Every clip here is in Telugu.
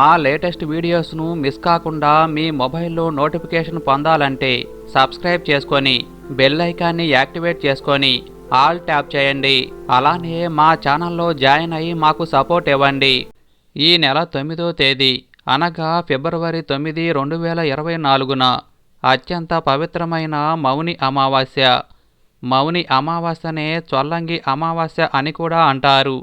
మా లేటెస్ట్ వీడియోస్ను మిస్ కాకుండా మీ మొబైల్లో నోటిఫికేషన్ పొందాలంటే సబ్స్క్రైబ్ చేసుకొని బెల్ ఐకాన్ని యాక్టివేట్ చేసుకొని ఆల్ ట్యాప్ చేయండి. అలానే మా ఛానల్లో జాయిన్ అయ్యి మాకు సపోర్ట్ ఇవ్వండి. ఈ నెల తొమ్మిదో తేదీ అనగా ఫిబ్రవరి తొమ్మిది రెండు వేల ఇరవై నాలుగున అత్యంత పవిత్రమైన మౌని అమావాస్య. మౌని అమావాస్యనే చొల్లంగి అమావాస్య అని కూడా అంటారు.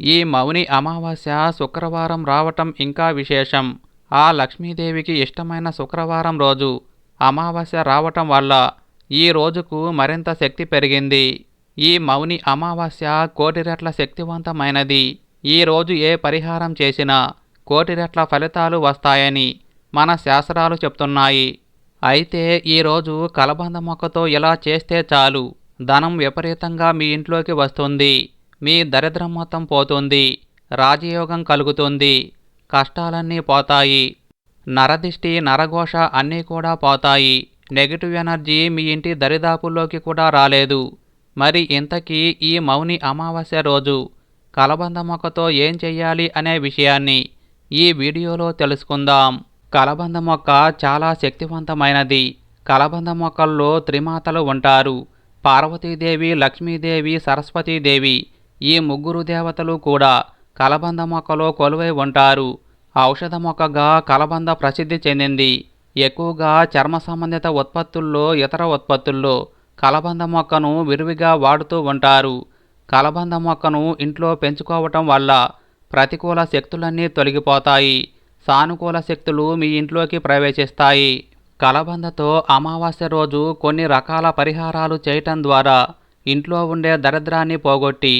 ఈ మౌని అమావాస్య శుక్రవారం రావటం ఇంకా విశేషం. ఆ లక్ష్మీదేవికి ఇష్టమైన శుక్రవారం రోజు అమావాస్య రావటం వల్ల ఈ రోజుకు మరింత శక్తి పెరిగింది. ఈ మౌని అమావాస్య కోటి రెట్ల శక్తివంతమైనది. ఈ రోజు ఏ పరిహారం చేసినా కోటి రెట్ల ఫలితాలు వస్తాయని మన శాస్త్రాలు చెప్తున్నాయి. అయితే ఈరోజు కలబంద మొక్కతో ఇలా చేస్తే చాలు. ధనం విపరీతంగా మీ ఇంట్లోకి వస్తుంది. మీ దరిద్రం మొత్తం పోతుంది రాజయోగం కలుగుతుంది కష్టాలన్నీ పోతాయి నరదిష్టి నరఘోష అన్నీ కూడా పోతాయి. నెగిటివ్ ఎనర్జీ మీ ఇంటి దరిదాపుల్లోకి కూడా రాలేదు. మరి ఇంతకీ ఈ మౌని అమావాస్య రోజు కలబంద మొక్కతో ఏం చెయ్యాలి అనే విషయాన్ని ఈ వీడియోలో తెలుసుకుందాం. కలబంద మొక్క చాలా శక్తివంతమైనది. కలబంద మొక్కల్లో త్రిమాతలు ఉంటారు. పార్వతీదేవి లక్ష్మీదేవి సరస్వతీదేవి. ఈ ముగ్గురు దేవతలు కూడా కలబంద మొక్కలో కొలువై ఉంటారు. ఔషధ మొక్కగా కలబంద ప్రసిద్ధి చెందింది. ఎక్కువగా చర్మ సంబంధిత ఉత్పత్తుల్లో ఇతర ఉత్పత్తుల్లో కలబంద మొక్కను విరివిగా వాడుతూ ఉంటారు. కలబంద మొక్కను ఇంట్లో పెంచుకోవటం వల్ల ప్రతికూల శక్తులన్నీ తొలగిపోతాయి. సానుకూల శక్తులు మీ ఇంట్లోకి ప్రవేశిస్తాయి. కలబందతో అమావాస్య రోజు కొన్ని రకాల పరిహారాలు చేయటం ద్వారా ఇంట్లో ఉండే దరిద్రాన్ని పోగొట్టి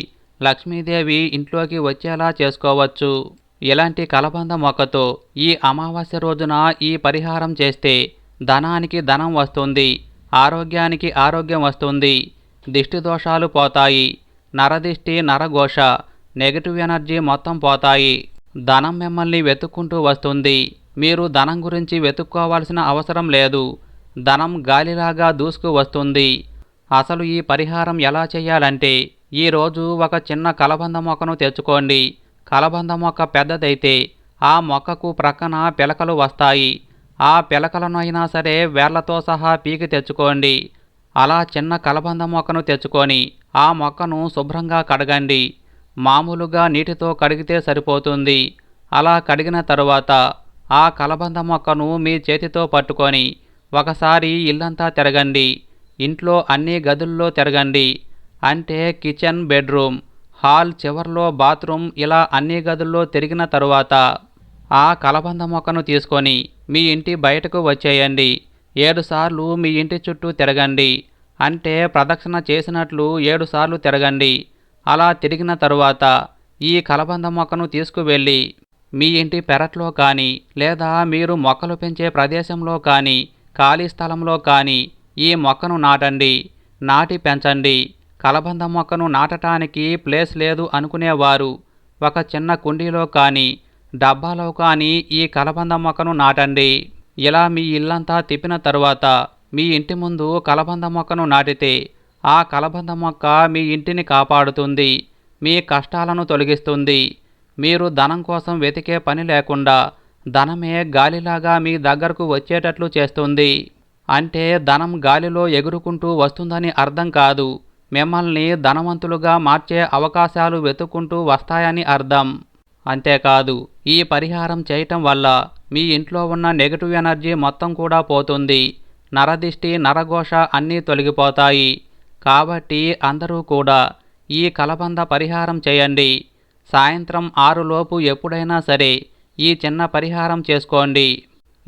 లక్ష్మీదేవి ఇంట్లోకి వచ్చేలా చేసుకోవచ్చు. ఇలాంటి కలబంద మొక్కతో ఈ అమావాస్య రోజున ఈ పరిహారం చేస్తే ధనానికి ధనం వస్తుంది ఆరోగ్యానికి ఆరోగ్యం వస్తుంది. దిష్టి దోషాలు పోతాయి. నరదిష్టి నరఘోష నెగటివ్ ఎనర్జీ మొత్తం పోతాయి. ధనం మిమ్మల్ని వెతుక్కుంటూ వస్తుంది. మీరు ధనం గురించి వెతుక్కోవాల్సిన అవసరం లేదు. ధనం గాలిలాగా దూసుకు వస్తుంది. అసలు ఈ పరిహారం ఎలా చేయాలంటే ఈరోజు ఒక చిన్న కలబంద మొక్కను తెచ్చుకోండి. కలబంద మొక్క పెద్దదైతే ఆ మొక్కకు ప్రక్కన పిలకలు వస్తాయి. ఆ పిలకలను అయినా సరే వేళ్ళతో సహా పీకి తెచ్చుకోండి. అలా చిన్న కలబంద మొక్కను తెచ్చుకొని ఆ మొక్కను శుభ్రంగా కడగండి. మామూలుగా నీటితో కడిగితే సరిపోతుంది. అలా కడిగిన తరువాత ఆ కలబంద మొక్కను మీ చేతితో పట్టుకొని ఒకసారి ఇల్లంతా తిరగండి. ఇంట్లో అన్ని గదుల్లో తిరగండి. అంటే కిచెన్ బెడ్రూమ్ హాల్ చివర్లో బాత్రూమ్ ఇలా అన్ని గదుల్లో తిరిగిన తరువాత ఆ కలబంద మొక్కను తీసుకొని మీ ఇంటి బయటకు వచ్చేయండి. ఏడుసార్లు మీ ఇంటి చుట్టూ తిరగండి. అంటే ప్రదక్షిణ చేసినట్లు ఏడుసార్లు తిరగండి. అలా తిరిగిన తరువాత ఈ కలబంద మొక్కను తీసుకువెళ్ళి మీ ఇంటి పెరట్లో కానీ లేదా మీరు మొక్కలు పెంచే ప్రదేశంలో కానీ ఖాళీ స్థలంలో కానీ ఈ మొక్కను నాటండి. నాటి పెంచండి. కలబంద మొక్కను నాటటానికి ప్లేస్ లేదు అనుకునేవారు. ఒక చిన్న కుండీలో కానీ డబ్బాలో కానీ ఈ కలబంద మొక్కను నాటండి. ఇలా మీ ఇల్లంతా తిప్పిన తరువాత మీ ఇంటి ముందు కలబంద మొక్కను నాటితే ఆ కలబంద మొక్క మీ ఇంటిని కాపాడుతుంది మీ కష్టాలను తొలగిస్తుంది. మీరు ధనం కోసం వెతికే పని లేకుండా ధనమే గాలిలాగా మీ దగ్గరకు వచ్చేటట్లు చేస్తుంది. అంటే ధనం గాలిలో ఎగురుకుంటూ వస్తుందని అర్థం కాదు. మిమ్మల్ని ధనవంతులుగా మార్చే అవకాశాలు వెతుక్కుంటూ వస్తాయని అర్థం. అంతేకాదు ఈ పరిహారం చేయటం వల్ల మీ ఇంట్లో ఉన్న నెగటివ్ ఎనర్జీ మొత్తం కూడా పోతుంది. నరదిష్టి నరఘోష అన్నీ తొలగిపోతాయి. కాబట్టి అందరూ కూడా ఈ కలబంద పరిహారం చేయండి. సాయంత్రం ఆరులోపు ఎప్పుడైనా సరే ఈ చిన్న పరిహారం చేసుకోండి.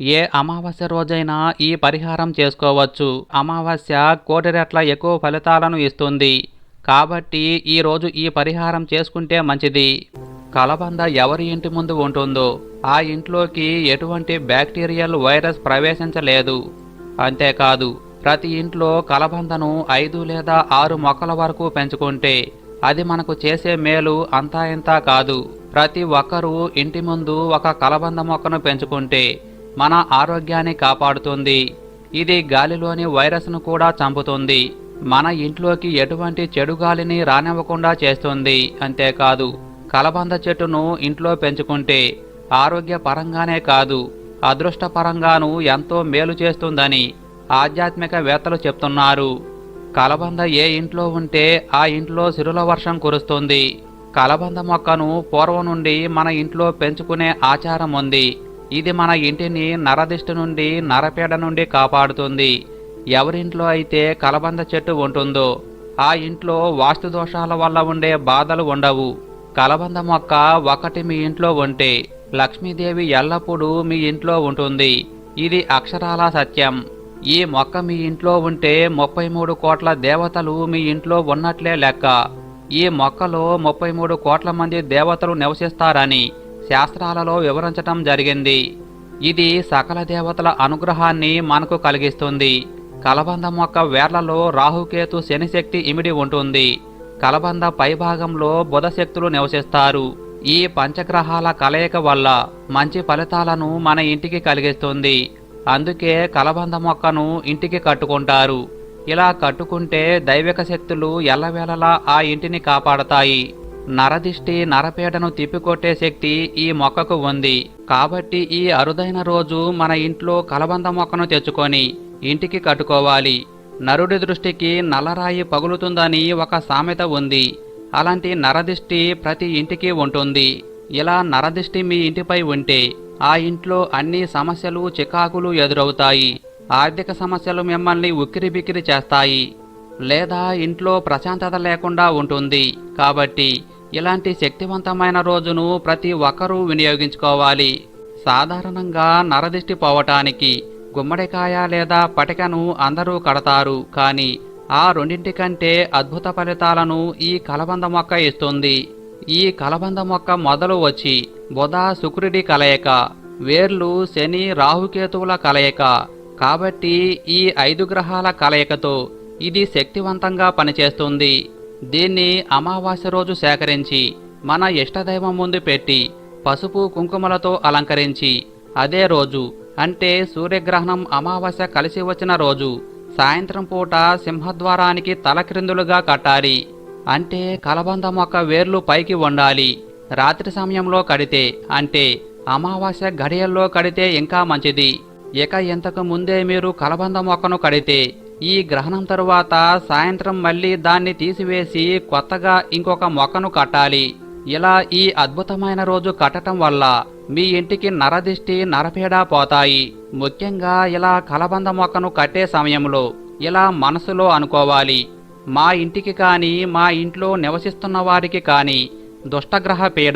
ఏ అమావాస్య రోజైనా ఈ పరిహారం చేసుకోవచ్చు. అమావాస్య కోటి రెట్ల ఎక్కువ ఫలితాలను ఇస్తుంది. కాబట్టి ఈరోజు ఈ పరిహారం చేసుకుంటే మంచిది. కలబంద ఎవరి ఇంటి ముందు ఉంటుందో ఆ ఇంట్లోకి ఎటువంటి బ్యాక్టీరియల్ వైరస్ ప్రవేశించలేదు. అంతేకాదు ప్రతి ఇంట్లో కలబందను ఐదు లేదా ఆరు మొక్కల వరకు పెంచుకుంటే అది మనకు చేసే మేలు అంతా ఇంతా కాదు. ప్రతి ఒక్కరూ ఇంటి ముందు ఒక కలబంద మొక్కను పెంచుకుంటే మన ఆరోగ్యాన్ని కాపాడుతుంది. ఇది గాలిలోని వైరస్ను కూడా చంపుతుంది. మన ఇంట్లోకి ఎటువంటి చెడు గాలిని రానివ్వకుండా చేస్తుంది. అంతేకాదు కలబంద చెట్టును ఇంట్లో పెంచుకుంటే ఆరోగ్యపరంగానే కాదు అదృష్టపరంగానూ ఎంతో మేలు చేస్తుందని ఆధ్యాత్మికవేత్తలు చెప్తున్నారు. కలబంద ఏ ఇంట్లో ఉంటే ఆ ఇంట్లో సిరుల వర్షం కురుస్తుంది. కలబంద మొక్కను పూర్వం నుండి మన ఇంట్లో పెంచుకునే ఆచారం ఉంది. ఇది మన ఇంటిని నరదిష్టి నుండి నరపేడ నుండి కాపాడుతుంది. ఎవరింట్లో అయితే కలబంద చెట్టు ఉంటుందో ఆ ఇంట్లో వాస్తు దోషాల వల్ల ఉండే బాధలు ఉండవు. కలబంద మొక్క ఒకటి మీ ఇంట్లో ఉంటే లక్ష్మీదేవి ఎల్లప్పుడూ మీ ఇంట్లో ఉంటుంది. ఇది అక్షరాల సత్యం. ఈ మొక్క మీ ఇంట్లో ఉంటే ముప్పై మూడు కోట్ల దేవతలు మీ ఇంట్లో ఉన్నట్లే లెక్క. ఈ మొక్కలో ముప్పై మూడు కోట్ల మంది దేవతలు నివసిస్తారని శాస్త్రాలలో వివరించటం జరిగింది. ఇది సకల దేవతల అనుగ్రహాన్ని మనకు కలిగిస్తుంది. కలబంద మొక్క వేర్లలో రాహుకేతు శనిశక్తి ఇమిడి ఉంటుంది. కలబంద పైభాగంలో బుధశక్తులు నివసిస్తారు. ఈ పంచగ్రహాల కలయిక వల్ల మంచి ఫలితాలను మన ఇంటికి కలిగిస్తుంది. అందుకే కలబంద మొక్కను ఇంటికి కట్టుకుంటారు. ఇలా కట్టుకుంటే దైవిక శక్తులు ఎల్లవేళలా ఆ ఇంటిని కాపాడతాయి. నరదిష్టి నరపీడను తిప్పికొట్టే శక్తి ఈ మొక్కకు ఉంది. కాబట్టి ఈ అరుదైన రోజు మన ఇంట్లో కలబంద మొక్కను తెచ్చుకొని ఇంటికి కట్టుకోవాలి. నరుడి దృష్టికి నల్లరాయి పగులుతుందని ఒక సామెత ఉంది. అలాంటి నరదిష్టి ప్రతి ఇంటికి ఉంటుంది. ఇలా నరదిష్టి మీ ఇంటిపై ఉంటే ఆ ఇంట్లో అన్ని సమస్యలు చికాకులు ఎదురవుతాయి. ఆర్థిక సమస్యలు మిమ్మల్ని ఉక్కిరిబిక్కిరి చేస్తాయి. లేదా ఇంట్లో ప్రశాంతత లేకుండా ఉంటుంది. కాబట్టి ఇలాంటి శక్తివంతమైన రోజును ప్రతి ఒక్కరూ వినియోగించుకోవాలి. సాధారణంగా నరదిష్టి పోవటానికి గుమ్మడికాయ లేదా పటికను అందరూ కడతారు. కానీ ఆ రెండింటి కంటే అద్భుత ఫలితాలను ఈ కలబంద మొక్క ఇస్తుంది. ఈ కలబంద మొక్క మొదలు వచ్చి బుధ శుక్రుడి కలయిక వేర్లు శని రాహుకేతువుల కలయిక. కాబట్టి ఈ ఐదు గ్రహాల కలయికతో ఇది శక్తివంతంగా పనిచేస్తుంది. దీన్ని అమావాస్య రోజు సేకరించి మన ఇష్టదైవం ముందు పెట్టి పసుపు కుంకుమలతో అలంకరించి అదే రోజు అంటే సూర్యగ్రహణం అమావాస్య కలిసి వచ్చిన రోజు సాయంత్రం పూట సింహద్వారానికి తలక్రిందులుగా కట్టాలి. అంటే కలబంద మొక్క వేర్లు పైకి వండాలి. రాత్రి సమయంలో కడితే అంటే అమావాస్య గడియల్లో కడితే ఇంకా మంచిది. ఇక ఇంతకు ముందే మీరు కలబంద మొక్కను కడితే ఈ గ్రహణం తరువాత సాయంత్రం మళ్ళీ దాన్ని తీసివేసి కొత్తగా ఇంకొక మొక్కను కట్టాలి. ఇలా ఈ అద్భుతమైన రోజు కట్టడం వల్ల మీ ఇంటికి నరదిష్టి నరపీడ పోతాయి. ముఖ్యంగా ఇలా కలబంద మొక్కను కట్టే సమయంలో ఇలా మనసులో అనుకోవాలి. మా ఇంటికి కానీ మా ఇంట్లో నివసిస్తున్న వారికి కానీ దుష్టగ్రహ పీడ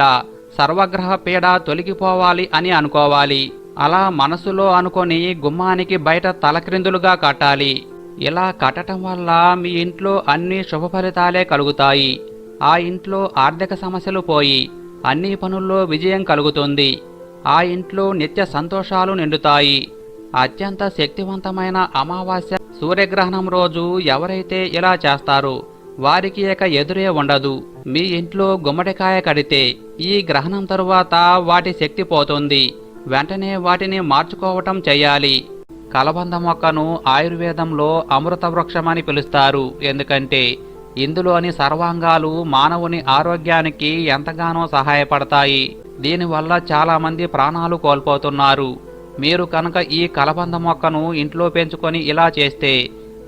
సర్వగ్రహ పీడ తొలగిపోవాలి అని అనుకోవాలి. అలా మనసులో అనుకొని గుమ్మానికి బయట తలక్రిందులుగా కట్టాలి. ఇలా కట్టడం వల్ల మీ ఇంట్లో అన్ని శుభ ఫలితాలే కలుగుతాయి. ఆ ఇంట్లో ఆర్థిక సమస్యలు పోయి అన్ని పనుల్లో విజయం కలుగుతుంది. ఆ ఇంట్లో నిత్య సంతోషాలు నిండుతాయి. అత్యంత శక్తివంతమైన అమావాస్య సూర్యగ్రహణం రోజు ఎవరైతే ఇలా చేస్తారో వారికి ఇక ఎదురే ఉండదు. మీ ఇంట్లో గుమ్మడికాయ కడితే ఈ గ్రహణం తరువాత వాటి శక్తి పోతుంది. వెంటనే వాటిని మార్చుకోవటం చేయాలి. కలబంద మొక్కను ఆయుర్వేదంలో అమృత వృక్షమని పిలుస్తారు. ఎందుకంటే ఇందులోని సర్వాంగాలు మానవుని ఆరోగ్యానికి ఎంతగానో సహాయపడతాయి. దీనివల్ల చాలామంది ప్రాణాలు కోల్పోతున్నారు. మీరు కనుక ఈ కలబంద మొక్కను ఇంట్లో పెంచుకొని ఇలా చేస్తే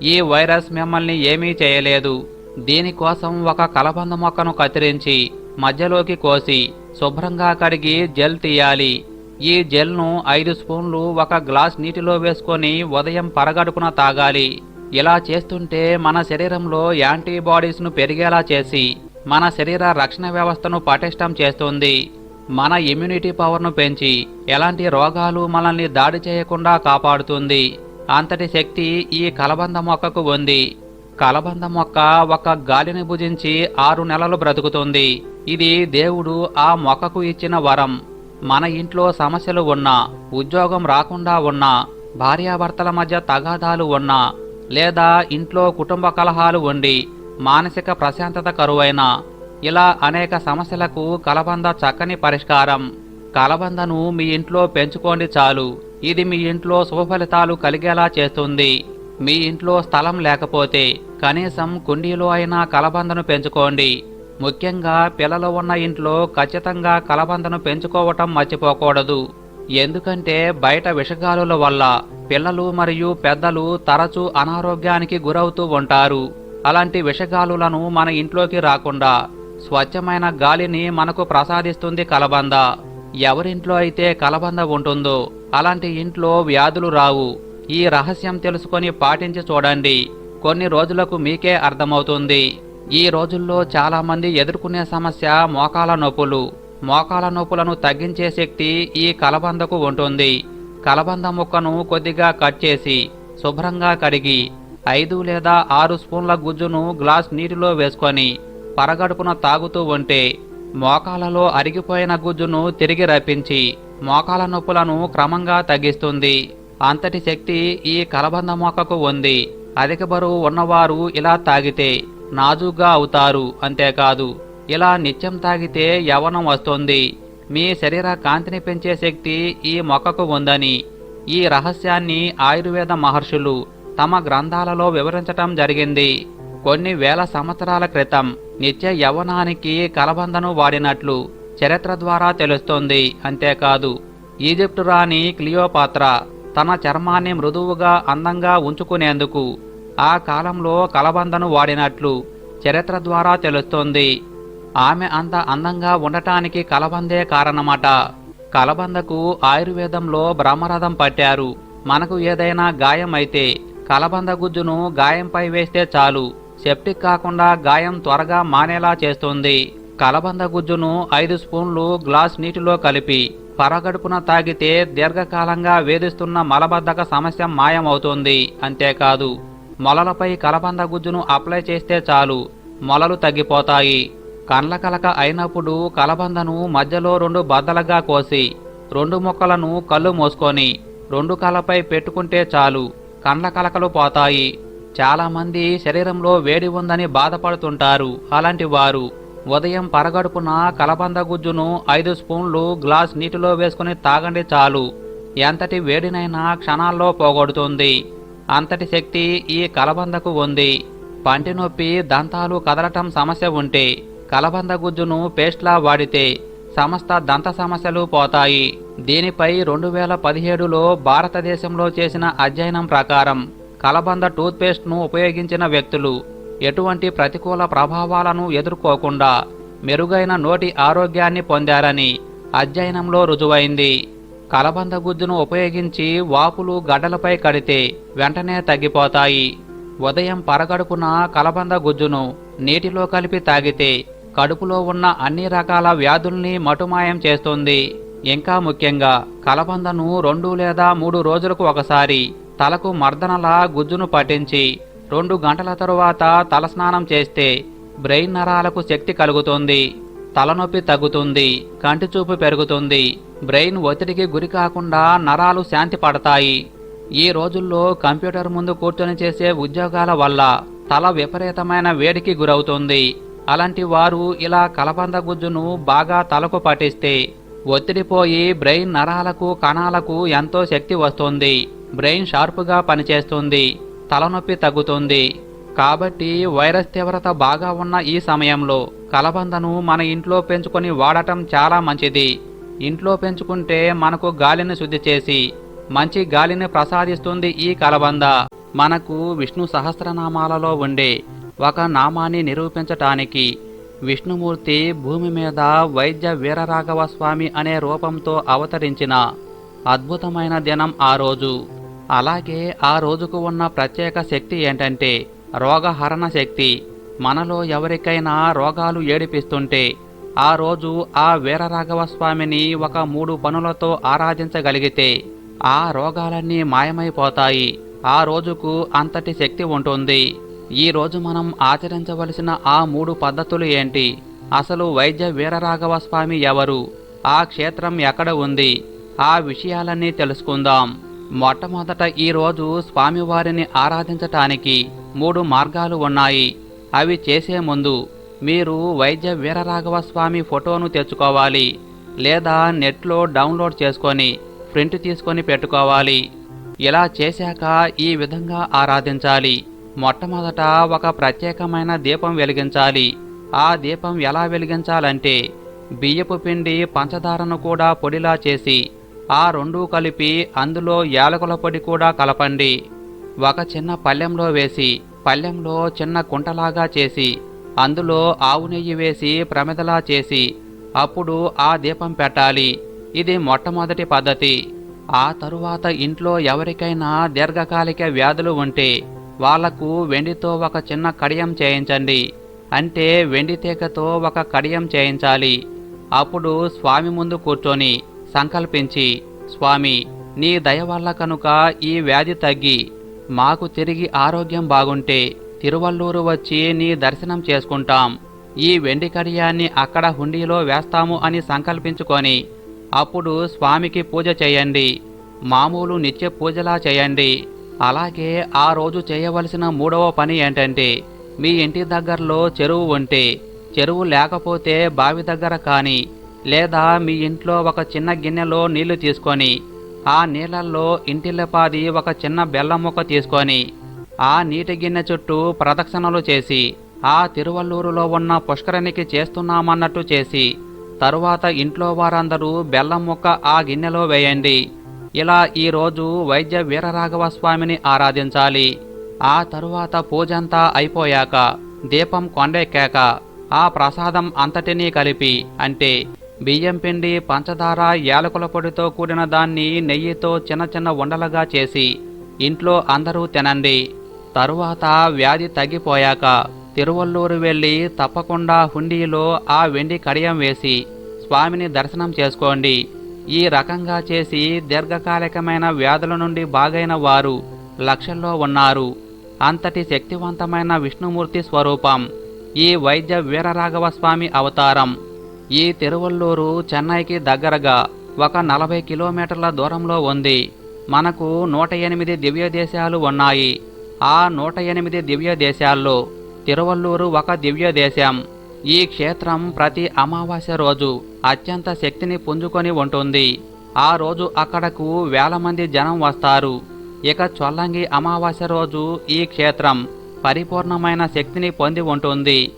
ఈ వైరస్ మిమ్మల్ని ఏమీ చేయలేదు. దీనికోసం ఒక కలబంద మొక్కను కత్తిరించి మధ్యలోకి కోసి శుభ్రంగా కడిగి జెల్ తీయాలి. ఈ జెల్ను ఐదు స్పూన్లు ఒక గ్లాస్ నీటిలో వేసుకొని ఉదయం పరగడుపున తాగాలి. ఇలా చేస్తుంటే మన శరీరంలో యాంటీబాడీస్ను పెరిగేలా చేసి మన శరీర రక్షణ వ్యవస్థను పటిష్టం చేస్తుంది. మన ఇమ్యూనిటీ పవర్ను పెంచి ఎలాంటి రోగాలు మనల్ని దాడి చేయకుండా కాపాడుతుంది. అంతటి శక్తి ఈ కలబంద మొక్కకు ఉంది. కలబంద మొక్క ఒక గాలిని భుజించి ఆరు నెలలు బ్రతుకుతుంది. ఇది దేవుడు ఆ మొక్కకు ఇచ్చిన వరం. మన ఇంట్లో సమస్యలు ఉన్నా ఉద్యోగం రాకుండా ఉన్నా భార్యాభర్తల మధ్య తగాదాలు ఉన్నా లేదా ఇంట్లో కుటుంబ కలహాలు ఉండి మానసిక ప్రశాంతత కరువైన ఇలా అనేక సమస్యలకు కలబంద చక్కని పరిష్కారం. కలబందను మీ ఇంట్లో పెంచుకోండి చాలు. ఇది మీ ఇంట్లో శుభఫలితాలు కలిగేలా చేస్తుంది. మీ ఇంట్లో స్థలం లేకపోతే కనీసం కుండీలో అయినా కలబందను పెంచుకోండి. ముఖ్యంగా పిల్లలు ఉన్న ఇంట్లో ఖచ్చితంగా కలబందను పెంచుకోవటం మర్చిపోకూడదు. ఎందుకంటే బయట విషగాలుల వల్ల పిల్లలు మరియు పెద్దలు తరచూ అనారోగ్యానికి గురవుతూ ఉంటారు. అలాంటి విషగాలులను మన ఇంట్లోకి రాకుండా స్వచ్ఛమైన గాలిని మనకు ప్రసాదిస్తుంది కలబంద. ఎవరింట్లో అయితే కలబంద ఉంటుందో అలాంటి ఇంట్లో వ్యాధులు రావు. ఈ రహస్యం తెలుసుకొని పాటించి చూడండి. కొన్ని రోజులకు మీకే అర్థమవుతుంది. ఈ రోజుల్లో చాలామంది ఎదుర్కొనే సమస్య మోకాల నొప్పులు. మోకాల నొప్పులను తగ్గించే శక్తి ఈ కలబందకు ఉంటుంది. కలబంద ముక్కను కొద్దిగా కట్ చేసి శుభ్రంగా కడిగి ఐదు లేదా ఆరు స్పూన్ల గుజ్జును గ్లాస్ నీటిలో వేసుకొని పరగడుపున తాగుతూ ఉంటే మోకాలలో అరిగిపోయిన గుజ్జును తిరిగి రప్పించి మోకాల నొప్పులను క్రమంగా తగ్గిస్తుంది. అంతటి శక్తి ఈ కలబంద మొక్కకు ఉంది. అధిక బరువు ఉన్నవారు ఇలా తాగితే నాజుగా అవుతారు. అంతేకాదు ఇలా నిత్యం తాగితే యవనం వస్తుంది. మీ శరీర కాంతిని పెంచే శక్తి ఈ మొక్కకు ఉందని. ఈ రహస్యాన్ని ఆయుర్వేద మహర్షులు తమ గ్రంథాలలో వివరించటం జరిగింది. కొన్ని వేల సంవత్సరాల క్రితం నిత్య యవ్వనానికి కలబందను వాడినట్లు చరిత్ర ద్వారా తెలుస్తోంది. అంతేకాదు ఈజిప్టు రాణి క్లియోపాత్ర తన చర్మాన్ని మృదువుగా అందంగా ఉంచుకునేందుకు ఆ కాలంలో కలబందను వాడినట్లు చరిత్ర ద్వారా తెలుస్తోంది. ఆమె అంత అందంగా ఉండటానికి కలబందే కారణమట. కలబందకు ఆయుర్వేదంలో బ్రహ్మరథం పట్టారు. మనకు ఏదైనా గాయం అయితే కలబంద గుజ్జును గాయంపై వేస్తే చాలు. సెప్టిక్ కాకుండా గాయం త్వరగా మానేలా చేస్తుంది. కలబంద గుజ్జును ఐదు స్పూన్లు గ్లాస్ నీటిలో కలిపి పరగడుపున తాగితే దీర్ఘకాలంగా వేధిస్తున్న మలబద్ధక సమస్య మాయమవుతుంది. అంతేకాదు మొలలపై కలబంద గుజ్జును అప్లై చేస్తే చాలు. మొలలు తగ్గిపోతాయి. కండ్ల కలక అయినప్పుడు కలబందను మధ్యలో రెండు బద్దలుగా కోసి రెండు మొక్కలను కళ్ళు మోసుకొని రెండు కళ్ళపై పెట్టుకుంటే చాలు. కండ్ల కలకలు పోతాయి. చాలామంది శరీరంలో వేడి ఉందని బాధపడుతుంటారు. అలాంటి వారు ఉదయం పరగడుపున కలబంద గుజ్జును ఐదు స్పూన్లు గ్లాస్ నీటిలో వేసుకుని తాగండి చాలు. ఎంతటి వేడినైనా క్షణాల్లో పోగొడుతుంది. అంతటి శక్తి ఈ కలబందకు ఉంది. పంటి నొప్పి దంతాలు కదలటం సమస్య ఉంటే కలబంద గుజ్జును పేస్ట్లా వాడితే సమస్త దంత సమస్యలు పోతాయి. దీనిపై రెండు వేల పదిహేడులో భారతదేశంలో చేసిన అధ్యయనం ప్రకారం కలబంద టూత్పేస్ట్ను ఉపయోగించిన వ్యక్తులు ఎటువంటి ప్రతికూల ప్రభావాలను ఎదుర్కోకుండా మెరుగైన నోటి ఆరోగ్యాన్ని పొందారని అధ్యయనంలో రుజువైంది. కలబంద గుజ్జును ఉపయోగించి వాపులు గడ్డలపై కడితే వెంటనే తగ్గిపోతాయి. ఉదయం పరగడుపున కలబంద గుజ్జును నీటిలో కలిపి తాగితే కడుపులో ఉన్న అన్ని రకాల వ్యాధుల్ని మటుమాయం చేస్తుంది. ఇంకా ముఖ్యంగా కలబందను రెండు లేదా మూడు రోజులకు ఒకసారి తలకు మర్దనలా గుజ్జును పట్టించి రెండు గంటల తరువాత తలస్నానం చేస్తే బ్రెయిన్ నరాలకు శక్తి కలుగుతుంది. తలనొప్పి తగ్గుతుంది కంటి చూపు పెరుగుతుంది బ్రెయిన్ ఒత్తిడికి గురి కాకుండా నరాలు శాంతి పడతాయి. ఈ రోజుల్లో కంప్యూటర్ ముందు కూర్చొని చేసే ఉద్యోగాల వల్ల తల విపరీతమైన వేడికి గురవుతుంది. అలాంటి వారు ఇలా కలబంద గుజ్జును బాగా తలకు పటిస్తే ఒత్తిడిపోయి బ్రెయిన్ నరాలకు కణాలకు ఎంతో శక్తి వస్తుంది. బ్రెయిన్ షార్పుగా పనిచేస్తుంది తలనొప్పి తగ్గుతుంది. కాబట్టి వైరస్ తీవ్రత బాగా ఉన్న ఈ సమయంలో కలబందను మన ఇంట్లో పెంచుకొని వాడటం చాలా మంచిది. ఇంట్లో పెంచుకుంటే మనకు గాలిని శుద్ధి చేసి మంచి గాలిని ప్రసాదిస్తుంది ఈ కలబంద. మనకు విష్ణు సహస్రనామాలలో ఉండే ఒక నామాన్ని నిరూపించటానికి విష్ణుమూర్తి భూమి మీద వైద్య వీరరాఘవ స్వామి అనే రూపంతో అవతరించిన అద్భుతమైన దినం ఆ రోజు. అలాగే ఆ రోజుకు ఉన్న ప్రత్యేక శక్తి ఏంటంటే రోగహరణ శక్తి మనలో ఎవరికైనా రోగాలు ఏడిపిస్తుంటే ఆ రోజు ఆ వీరరాఘవ స్వామిని ఒక మూడు పనులతో ఆరాధించగలిగితే ఆ రోగాలన్నీ మాయమైపోతాయి. ఆ రోజుకు అంతటి శక్తి ఉంటుంది. ఈ రోజు మనం ఆచరించవలసిన ఆ మూడు పద్ధతులు ఏంటి? అసలు వైద్య వీరరాఘవ స్వామి ఎవరు? ఆ క్షేత్రం ఎక్కడ ఉంది? ఆ విషయాలన్నీ తెలుసుకుందాం. మొట్టమొదట ఈరోజు స్వామివారిని ఆరాధించటానికి మూడు మార్గాలు ఉన్నాయి. అవి చేసే ముందు మీరు వైద్య వీరరాఘవ స్వామి ఫోటోను తెచ్చుకోవాలి. లేదా నెట్లో డౌన్లోడ్ చేసుకొని ప్రింట్ తీసుకొని పెట్టుకోవాలి. ఇలా చేశాక ఈ విధంగా ఆరాధించాలి. మొట్టమొదట ఒక ప్రత్యేకమైన దీపం వెలిగించాలి. ఆ దీపం ఎలా వెలిగించాలంటే బియ్యపు పిండి పంచదారను కూడా పొడిలా చేసి ఆ రెండూ కలిపి అందులో యాలకుల పొడి కూడా కలపండి. ఒక చిన్న పళ్ళెంలో వేసి పళ్ళెంలో చిన్న కుంటలాగా చేసి అందులో ఆవు నెయ్యి వేసి ప్రమిదలా చేసి అప్పుడు ఆ దీపం పెట్టాలి. ఇది మొట్టమొదటి పద్ధతి. ఆ తరువాత ఇంట్లో ఎవరికైనా దీర్ఘకాలిక వ్యాధులు ఉంటే వాళ్ళకు వెండితో ఒక చిన్న కడియం చేయించండి. అంటే వెండి తీగతో ఒక కడియం చేయించాలి. అప్పుడు స్వామి ముందు కూర్చొని సంకల్పించి స్వామి నీ దయ వల్ల కనుక ఈ వ్యాధి తగ్గి మాకు తిరిగి ఆరోగ్యం బాగుంటే తిరువల్లూరు వచ్చి నీ దర్శనం చేసుకుంటాం. ఈ వెండి కడియాన్ని అక్కడ హుండీలో వేస్తాము అని సంకల్పించుకొని అప్పుడు స్వామికి పూజ చేయండి. మామూలు నిత్య పూజలా చేయండి. అలాగే ఆ రోజు చేయవలసిన మూడవ పని ఏంటంటే మీ ఇంటి దగ్గరలో చెరువు ఉంటే చెరువు లేకపోతే బావి దగ్గర కానీ లేదా మీ ఇంట్లో ఒక చిన్న గిన్నెలో నీళ్ళు తీసుకొని ఆ నీళ్ళల్లో ఇంటిల్లపాది ఒక చిన్న బెల్లం ముక్క తీసుకొని ఆ నీటి గిన్నె చుట్టూ ప్రదక్షిణలు చేసి ఆ తిరువల్లూరులో ఉన్న పుష్కరిణికి చేస్తున్నామన్నట్టు చేసి తరువాత ఇంట్లో వారందరూ బెల్లం ముక్క ఆ గిన్నెలో వేయండి. ఇలా ఈరోజు వైద్య వీరరాఘవ స్వామిని ఆరాధించాలి. ఆ తరువాత పూజంతా అయిపోయాక దీపం కొండెక్కాక ఆ ప్రసాదం అంతటినీ కలిపి అంటే బియ్యం పిండి పంచదార యాలకుల పొడితో కూడిన దాన్ని నెయ్యితో చిన్న చిన్న ఉండలుగా చేసి ఇంట్లో అందరూ తినండి. తరువాత వ్యాధి తగ్గిపోయాక తిరువల్లూరు వెళ్ళి తప్పకుండా హుండీలో ఆ వెండి కడియం వేసి స్వామిని దర్శనం చేసుకోండి. ఈ రకంగా చేసి దీర్ఘకాలికమైన వ్యాధుల నుండి బాగైన వారు లక్షల్లో ఉన్నారు. అంతటి శక్తివంతమైన విష్ణుమూర్తి స్వరూపం ఈ వైద్య వీరరాఘవ స్వామి అవతారం. ఈ తిరువల్లూరు చెన్నైకి దగ్గరగా ఒక నలభై కిలోమీటర్ల దూరంలో ఉంది. మనకు నూట ఎనిమిది దివ్య దేశాలు ఉన్నాయి. ఆ నూట ఎనిమిది దివ్య దేశాల్లో తిరువల్లూరు ఒక దివ్య దేశం ఈ క్షేత్రం ప్రతి అమావాస్య రోజు అత్యంత శక్తిని పుంజుకొని ఉంటుంది. ఆ రోజు అక్కడకు వేల మంది జనం వస్తారు. ఇక చొల్లంగి అమావాస్య రోజు ఈ క్షేత్రం పరిపూర్ణమైన శక్తిని పొంది ఉంటుంది.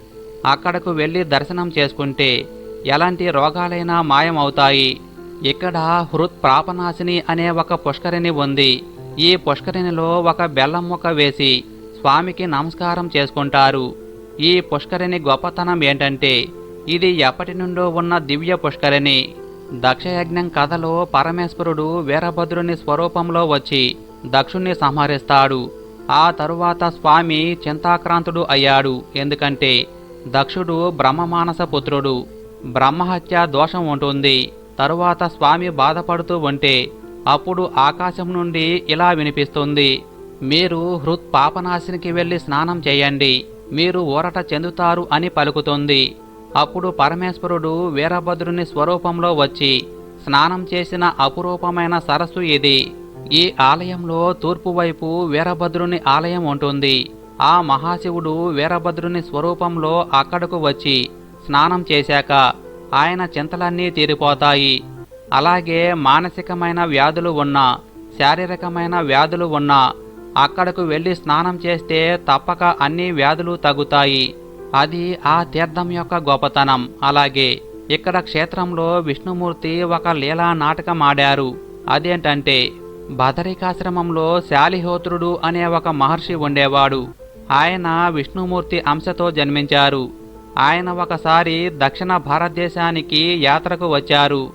అక్కడకు వెళ్ళి దర్శనం చేసుకుంటే ఎలాంటి రోగాలైనా మాయమవుతాయి. ఇక్కడ హృత్ప్రాపనాశిని అనే ఒక పుష్కరిణి ఉంది. ఈ పుష్కరిణిలో ఒక బెల్లం ముక్క వేసి స్వామికి నమస్కారం చేసుకుంటారు. ఈ పుష్కరిణి గొప్పతనం ఏంటంటే ఇది ఎప్పటి నుండో ఉన్న దివ్య పుష్కరిణి. దక్షయజ్ఞం కథలో పరమేశ్వరుడు వీరభద్రుని స్వరూపంలో వచ్చి దక్షుణ్ణి సంహరిస్తాడు. ఆ తరువాత స్వామి చింతాక్రాంతుడు అయ్యాడు. ఎందుకంటే దక్షుడు బ్రహ్మమానస పుత్రుడు. బ్రహ్మహత్య దోషం ఉంటుంది. తరువాత స్వామి బాధపడుతూ ఉంటే అప్పుడు ఆకాశం నుండి ఇలా వినిపిస్తుంది. మీరు హృత్ పాపనాశినికి వెళ్ళి స్నానం చేయండి. మీరు ఊరట చెందుతారు అని పలుకుతుంది. అప్పుడు పరమేశ్వరుడు వీరభద్రుని స్వరూపంలో వచ్చి స్నానం చేసిన అపురూపమైన సరస్సు ఇది. ఈ ఆలయంలో తూర్పు వైపు వీరభద్రుని ఆలయం ఉంటుంది. ఆ మహాశివుడు వీరభద్రుని స్వరూపంలో అక్కడకు వచ్చి స్నానం చేశాక ఆయన చింతలన్నీ తీరిపోతాయి. అలాగే మానసికమైన వ్యాధులు ఉన్నా శారీరకమైన వ్యాధులు ఉన్నా అక్కడకు వెళ్ళి స్నానం చేస్తే తప్పక అన్ని వ్యాధులు తగ్గుతాయి. అది ఆ తీర్థం యొక్క గొప్పతనం. అలాగే ఇక్కడ క్షేత్రంలో విష్ణుమూర్తి ఒక లీలా నాటకం ఆడారు. అదేంటంటే బదరికాశ్రమంలో శాలిహోత్రుడు అనే ఒక మహర్షి ఉండేవాడు. ఆయన విష్ణుమూర్తి అంశతో జన్మించారు. ఆయన ఒకసారి దక్షిణ భారతదేశానికి యాత్రకు వచ్చారు.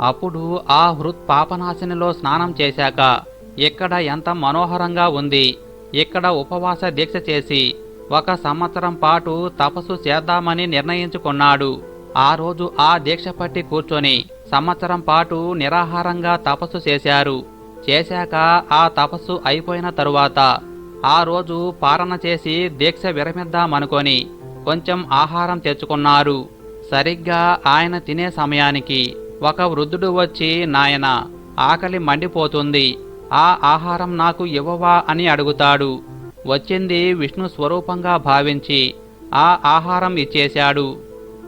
అప్పుడు ఆ హృత్ పాపనాశినిలో స్నానం చేశాక ఇక్కడ ఎంత మనోహరంగా ఉంది. ఇక్కడ ఉపవాస దీక్ష చేసి ఒక సంవత్సరం పాటు తపస్సు చేద్దామని నిర్ణయించుకున్నాడు. ఆ రోజు ఆ దీక్ష పట్టి కూర్చొని సంవత్సరం పాటు నిరాహారంగా తపస్సు చేశారు. చేశాక ఆ తపస్సు అయిపోయిన తరువాత ఆ రోజు పారణ చేసి దీక్ష విరమిద్దామనుకొని కొంచెం ఆహారం తెచ్చుకున్నారు. సరిగ్గా ఆయన తినే సమయానికి ఒక వృద్ధుడు వచ్చి నాయన ఆకలి మండిపోతుంది. ఆ ఆహారం నాకు ఇవ్వవా? అని అడుగుతాడు. వచ్చింది విష్ణు స్వరూపంగా భావించి ఆ ఆహారం ఇచ్చేశాడు.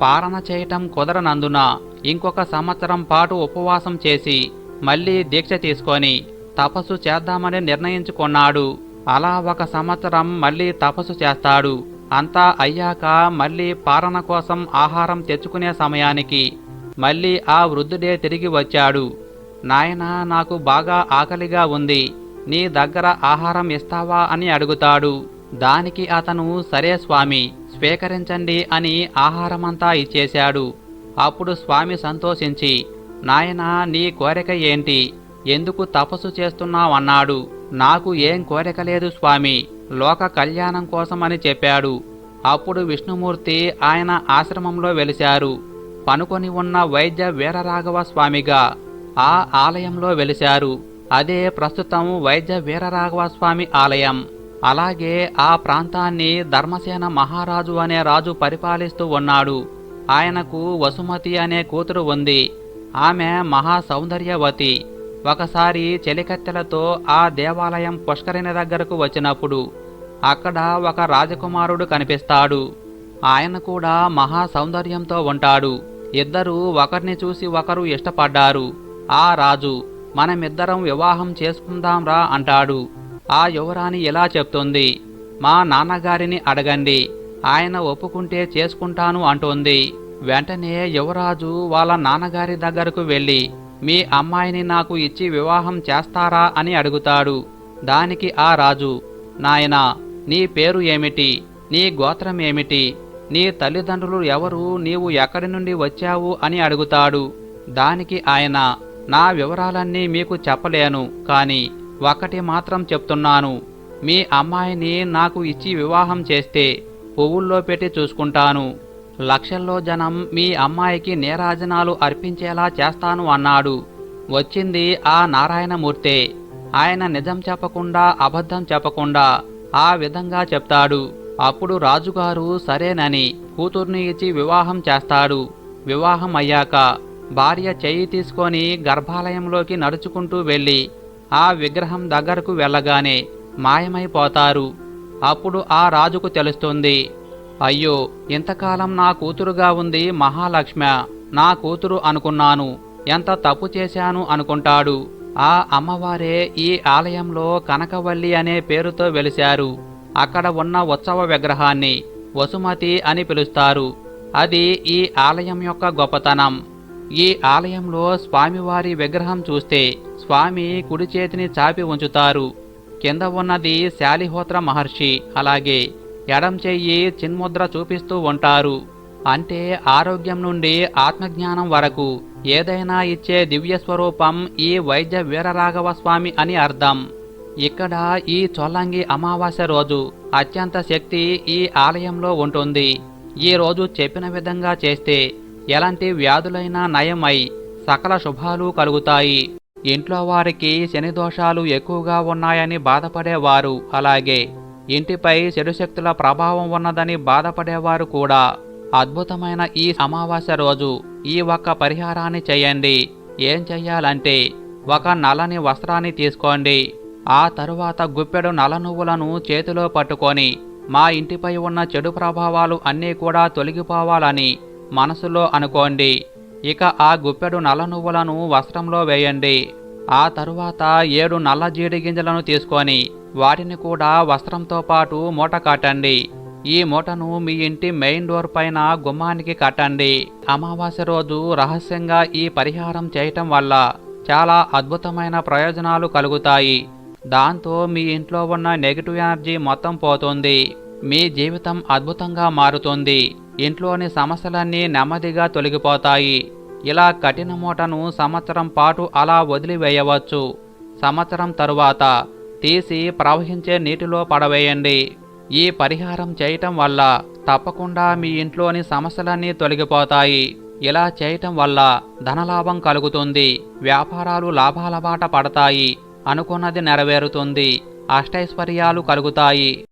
పాలన చేయటం కుదరనందున ఇంకొక సంవత్సరం పాటు ఉపవాసం చేసి మళ్ళీ దీక్ష తీసుకొని తపస్సు చేద్దామని నిర్ణయించుకున్నాడు. అలా ఒక సంవత్సరం మళ్ళీ తపస్సు చేస్తాడు. అంతా అయ్యాక మళ్ళీ పాలన కోసం ఆహారం తెచ్చుకునే సమయానికి మళ్ళీ ఆ వృద్ధుడే తిరిగి వచ్చాడు. నాయనా నాకు బాగా ఆకలిగా ఉంది. నీ దగ్గర ఆహారం ఇస్తావా? అని అడుగుతాడు. దానికి అతను సరే స్వామి స్వీకరించండి అని ఆహారమంతా ఇచ్చేశాడు. అప్పుడు స్వామి సంతోషించి నాయనా నీ కోరిక ఏంటి? ఎందుకు తపస్సు చేస్తున్నావన్నాడు. నాకు ఏం కోరిక లేదు స్వామి. లోక కళ్యాణం కోసమని చెప్పాడు. అప్పుడు విష్ణుమూర్తి ఆయన ఆశ్రమంలో వెలిశారు. పనుకొని ఉన్న వైద్య వీరరాఘవ స్వామిగా ఆ ఆలయంలో వెలిశారు. అదే ప్రస్తుతం వైద్య వీరరాఘవ స్వామి ఆలయం. అలాగే ఆ ప్రాంతాన్ని ధర్మసేన మహారాజు అనే రాజు పరిపాలిస్తూ ఉన్నాడు. ఆయనకు వసుమతి అనే కూతురు ఉంది. ఆమె మహా సౌందర్యవతి ఒకసారి చెలికత్తెలతో ఆ దేవాలయం పుష్కరిణి దగ్గరకు వచ్చినప్పుడు అక్కడ ఒక రాజకుమారుడు కనిపిస్తాడు. ఆయన కూడా మహా సౌందర్యంతో ఉంటాడు. ఇద్దరూ ఒకరిని చూసి ఒకరు ఇష్టపడ్డారు. ఆ రాజు మనమిద్దరం వివాహం చేసుకుందాంరా అంటాడు. ఆ యువరాణి ఇలా చెప్తుంది. మా నాన్నగారిని అడగండి. ఆయన ఒప్పుకుంటే చేసుకుంటాను అంటోంది. వెంటనే యువరాజు వాళ్ళ నాన్నగారి దగ్గరకు వెళ్ళి మీ అమ్మాయిని నాకు ఇచ్చి వివాహం చేస్తారా అని అడుగుతాడు. దానికి ఆ రాజు నాయనా నీ పేరు ఏమిటి? నీ గోత్రం ఏమిటి? నీ తల్లిదండ్రులు ఎవరు? నీవు ఎక్కడి నుండి వచ్చావు? అని అడుగుతాడు. దానికి ఆయన నా వివరాలన్నీ మీకు చెప్పలేను కాని ఒకటి మాత్రం చెప్తున్నాను. మీ అమ్మాయిని నాకు ఇచ్చి వివాహం చేస్తే పువ్వుల్లో పెట్టి చూసుకుంటాను. లక్షల్లో జనం మీ అమ్మాయికి నీరాజనాలు అర్పించేలా చేస్తాను అన్నాడు. వచ్చింది ఆ నారాయణమూర్తే. ఆయన నిజం చెప్పకుండా అబద్ధం చెప్పకుండా ఆ విధంగా చెప్తాడు. అప్పుడు రాజుగారు సరేనని కూతుర్ని ఇచ్చి వివాహం చేస్తాడు. వివాహం అయ్యాక భార్య చెయ్యి తీసుకొని గర్భాలయంలోకి నడుచుకుంటూ వెళ్ళి ఆ విగ్రహం దగ్గరకు వెళ్ళగానే మాయమైపోతారు. అప్పుడు ఆ రాజుకు తెలుస్తుంది అయ్యో ఇంతకాలం నా కూతురుగా ఉంది మహాలక్ష్మ. నా కూతురు అనుకున్నాను. ఎంత తప్పు చేశాను అనుకుంటాడు. ఆ అమ్మవారే ఈ ఆలయంలో కనకవల్లి అనే పేరుతో వెలిశారు. అక్కడ ఉన్న ఉత్సవ విగ్రహాన్ని వసుమతి అని పిలుస్తారు. అది ఈ ఆలయం యొక్క గొప్పతనం. ఈ ఆలయంలో స్వామివారి విగ్రహం చూస్తే స్వామి కుడి చేతిని చాపి ఉంచుతారు. కింద ఉన్నది శాలిహోత్ర మహర్షి. అలాగే ఎడం చెయ్యి చిన్ముద్ర చూపిస్తూ ఉంటారు. అంటే ఆరోగ్యం నుండి ఆత్మజ్ఞానం వరకు ఏదైనా ఇచ్చే దివ్య స్వరూపం ఈ వైద్య వీరరాఘవ స్వామి అని అర్థం. ఇక్కడ ఈ చొల్లంగి అమావాస్య రోజు అత్యంత శక్తి ఈ ఆలయంలో ఉంటుంది. ఈ రోజు చెప్పిన విధంగా చేస్తే ఎలాంటి వ్యాధులైనా నయమై సకల శుభాలు కలుగుతాయి. ఇంట్లో వారికి శని దోషాలు ఎక్కువగా ఉన్నాయని బాధపడేవారు. అలాగే ఇంటిపై శక్తుల ప్రభావం ఉన్నదని బాధపడేవారు కూడా. అద్భుతమైన ఈ అమావాస్య రోజు ఈ ఒక్క పరిహారాన్ని చేయండి. ఏం చెయ్యాలంటే ఒక నల్లని వస్త్రాన్ని తీసుకోండి. ఆ తరువాత గుప్పెడు నల నువ్వులను చేతిలో పట్టుకొని మా ఇంటిపై ఉన్న చెడు ప్రభావాలు అన్నీ కూడా తొలగిపోవాలని మనసులో అనుకోండి. ఇక ఆ గుప్పెడు నల నువ్వులను వస్త్రంలో వేయండి. ఆ తరువాత ఏడు నల్ల జీడి గింజలను తీసుకొని వాటిని కూడా వస్త్రంతో పాటు మూట కట్టండి ఈ మూటను మీ ఇంటి మెయిన్ డోర్ పైన గుమ్మానికి కట్టండి. అమావాస్య రోజు రహస్యంగా ఈ పరిహారం చేయటం వల్ల చాలా అద్భుతమైన ప్రయోజనాలు కలుగుతాయి. దాంతో మీ ఇంట్లో ఉన్న నెగిటివ్ ఎనర్జీ మొత్తం పోతుంది. మీ జీవితం అద్భుతంగా మారుతుంది. ఇంట్లోని సమస్యలన్నీ నెమ్మదిగా తొలగిపోతాయి. ఇలా కఠిన మూటను సంవత్సరం పాటు అలా వదిలివేయవచ్చు. సంవత్సరం తరువాత తీసి ప్రవహించే నీటిలో పడవేయండి. ఈ పరిహారం చేయటం వల్ల తప్పకుండా మీ ఇంట్లోని సమస్యలన్నీ తొలగిపోతాయి. ఇలా చేయటం వల్ల ధనలాభం కలుగుతుంది. వ్యాపారాలు లాభాల బాట పడతాయి. అనుకున్నది నెరవేరుతుంది. అష్టైశ్వర్యాలు కలుగుతాయి.